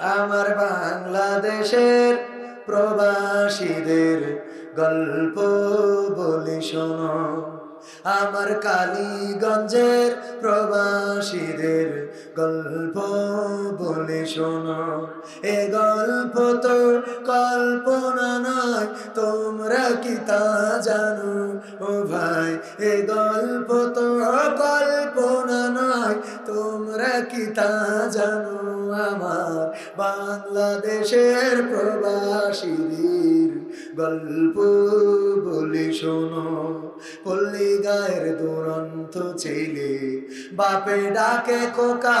আমার বাংলাদেশের প্রবাসীদের গল্প বলি শোনো। আমার কালীগঞ্জের প্রবাসীদের গল্প বলি শোনো। এ গল্প তো কল্পনা নয়, তোমরা কি তা জানো গল্প বলি শোনো পল্লী গায়ের দুরন্ত ছেলে বাপে ডাকে খোকা।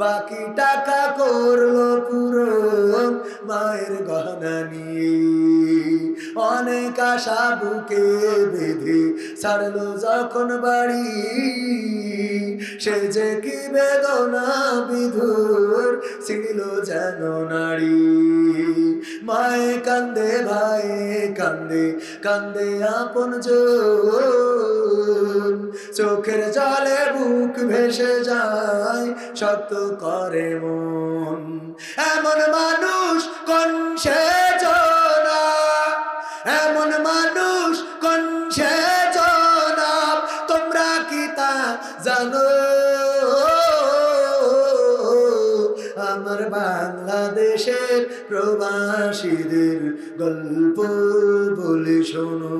বাকি টাকা করল পুরো মায়ের গহনা নিয়ে। অনেক আশা বুকে বেঁধে ছাড়লো যখন বাড়ি। সে যে কি বেদনা বিধুর ছিল যেন নারী মায়ে কান্দে ভাই কান্দে কান্দে আপন চোখের জলে বুক ভেসে যায় শক্ত করে মন। এমন মানুষ কোন সে আমার বাংলাদেশের প্রবাসীদের গল্প বলে শোনো।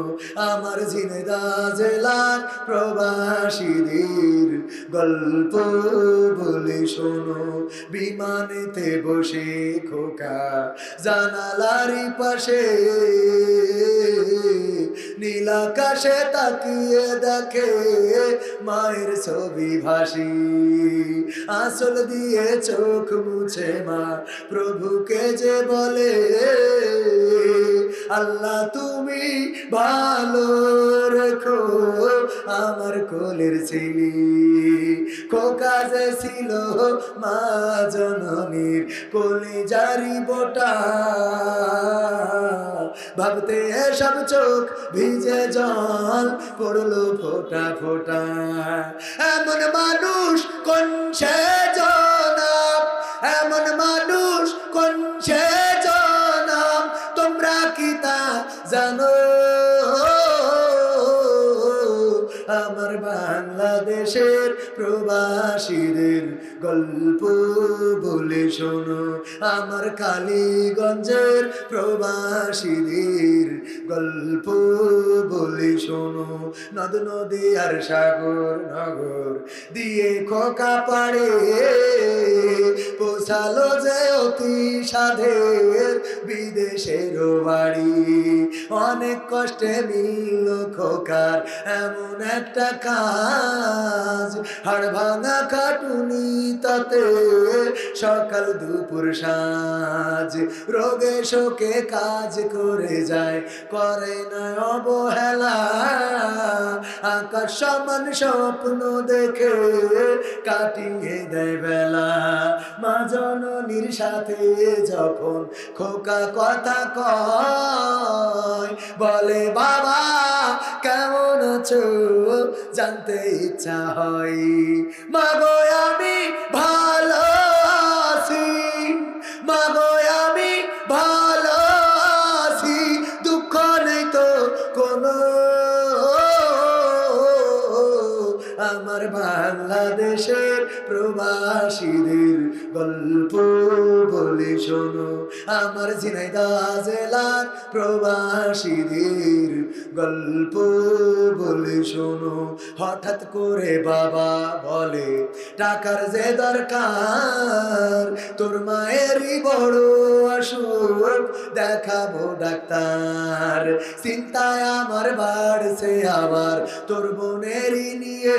আমার ঝিনেদা জেলার প্রবাসীদের গল্প বলে শোনো। বিমানেতে বসে খোকা জানালারি পাশে নীলাকাশে তাকিয়ে দেখে মায়ের ছবি ভাসি। আসল দিয়ে চোখ মুছে মা, প্রভুকে যে বলে, আল্লাহ, তুমি ভালো রেখো আমার কোলের ছেলে যে ছিল মা জননীর কোলে জারি বোটা, ভাবতে সব চোখ ভিজে জল পড়ল ফোটা ফোটা। এমন মানুষ কোন সে জনাব এমন মানুষ কোন সে জনাব তোমরা কি জানো? আমার বাংলাদেশের প্রবাসীদের গল্প বলে শোনো। আমার কালীগঞ্জের প্রবাসীদের গল্প বলে শোনো। নদ, নদী আর সাগর, নগর দিয়ে খোকা পাড়ে পোষালো যে অতি সাধের বিদেশের বাড়ি। অনেক কষ্টে মিলল খোকার এমন একটা কাজ, হাড় ভাঙা কাটুনি তাতে সকাল দুপুর সাজ। রোগে শোকে কাজ করে যায়, করে না অবহেলা। আকাশ সমান স্বপ্ন দেখে কাটিয়ে দেয় বেলা। মা জননীর সাথে যখন খোকা কথা কয়, বলে, বাবা, কেমন আছো? জানতে ইচ্ছা হয়। মাগো আমি বলে শোনো, আমার ঝিনাইদা জেলার প্রবাসীদের গল্প বলে শোনো। হঠাৎ করে বাবা বলে, টাকার যে দরকার, তোর মায়েরই বড় অসুখ, দেখাবো ডাক্তার। চিন্তায় আমার বাড়ছে আবার, তোর বোনেরই নিয়ে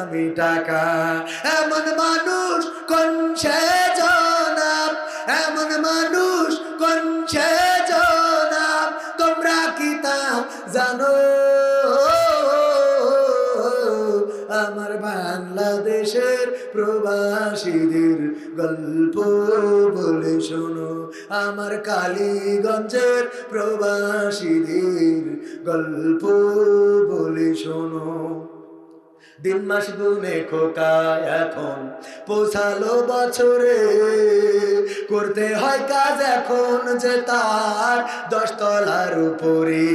দেব আমি টাকা। এমন মানুষ কোন জনাব? এমন মানুষ কোন জনাব? তোমরা কি তা জানো? আমার বাংলাদেশের প্রবাসীদের গল্প বলে শোনো। আমার কালীগঞ্জের প্রবাসীদের গল্প বলে শোনো। দিন মাস গুনে খোকা এখন। পৌঁছালো বছরে, করতে হয় কাজ এখন যে তার। দশতলার উপরে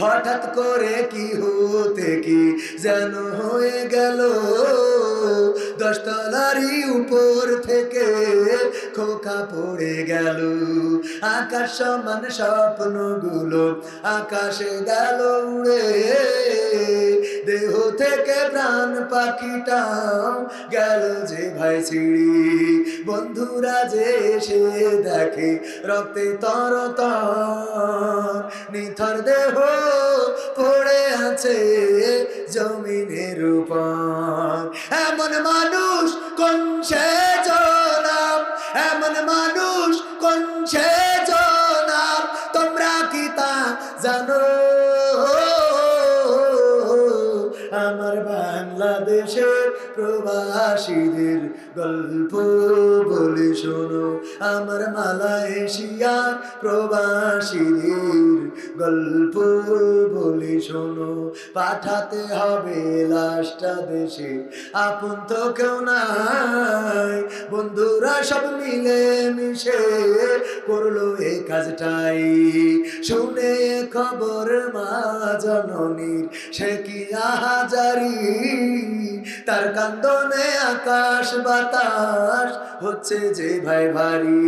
হঠাৎ করে কি হতে কি যেন হয়ে গেল। দশতলারই উপর থেকে খোকা পড়ে গেল। আকাশ সমান স্বপ্নগুলো আকাশে গেল উড়ে। দেহ থেকে প্রাণ পাখিটাও গেল যে ভাই ছিড়ি বন্ধুরা যে এসে দেখে রক্তে তর তর নিথর দেহ পড়ে আছে। জমিনের উপর। এমন মানুষ কোন সে জনাব এমন মানুষ কোন সে জনাব তোমরা কি তা জানো? আমার বাংলাদেশের প্রবাসীদের গল্প বলে শোনো। আমার মালয়েশিয়ার প্রবাসীদের গল্প বলে শোনো। পাঠাতে হবে লাশটা দেশে, আপন তো কেউ নাই। বন্ধুরা সব মিলে মিশে করল এই কাজটাই। শুনে খবর মা জননীর, সে কি আহাজারি? তার কান্দনে আকাশ বাতাস হচ্ছে যে ভাই ভারী।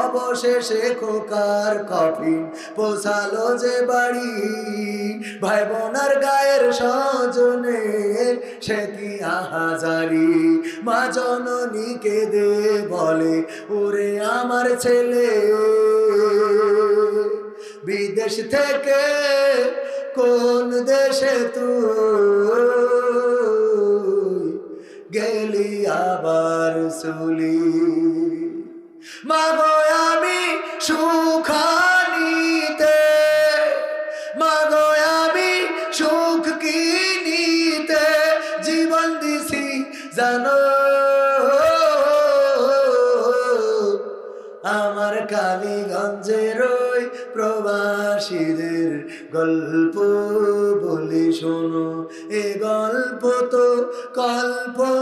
অবশেষে খোকার কফিন পোষালো যে বাড়ি। ভাই বোনার গায়ের সজনে সে কি আহাজারি। মা জননীকে দে বলে, ওরে আমার ছেলে, বিদেশ থেকে কোন দেশে তুই? গেলি আবার সুলি মাগো আমি সুখানিতে, মাগো আমি সুখ কিনিতে জীবন দিছি, জানো? আমার কালীগঞ্জের ওই প্রবাসীদের গল্প বলি শোনো। এ গল্প তো কল্পনা নয় তোমরা কি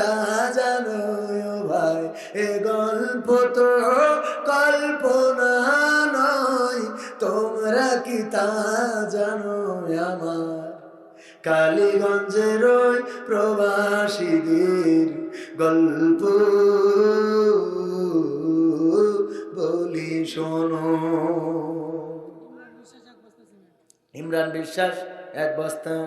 তা জানো ভাই এ গল্প তো কল্পনা নয়, তোমরা কি তা জানো আমার? কালীগঞ্জের ওই প্রবাসীদের গল্প। বলি শোনো। ইমরান বিশ্বাস, এক বস্তা।